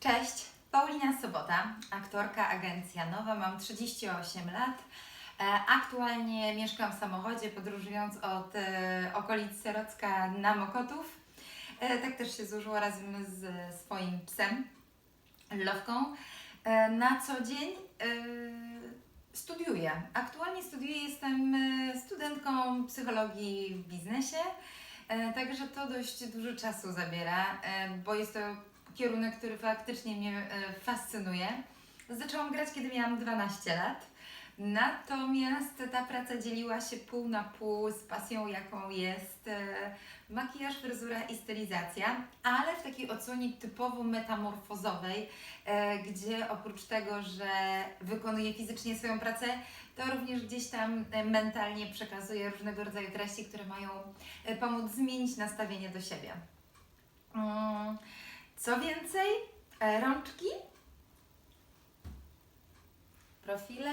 Cześć, Paulina Sobota, aktorka Agencja Nowa, mam 38 lat. E, Aktualnie mieszkam w samochodzie, podróżując od e, okolic Serocka na Mokotów. E, Tak też się złożyło razem z swoim psem, Lowką. Na co dzień studiuję. Aktualnie studiuję, jestem studentką psychologii w biznesie. Także to dość dużo czasu zabiera, bo jest to kierunek, który faktycznie mnie e, fascynuje. Zaczęłam grać, kiedy miałam 12 lat. Natomiast ta praca dzieliła się pół na pół z pasją, jaką jest e, makijaż, fryzura i stylizacja, ale w takiej odsłonie typowo metamorfozowej, e, gdzie oprócz tego, że wykonuję fizycznie swoją pracę, to również gdzieś tam mentalnie przekazuję różnego rodzaju treści, które mają pomóc zmienić nastawienie do siebie. Mm, Co więcej, e, rączki, profile,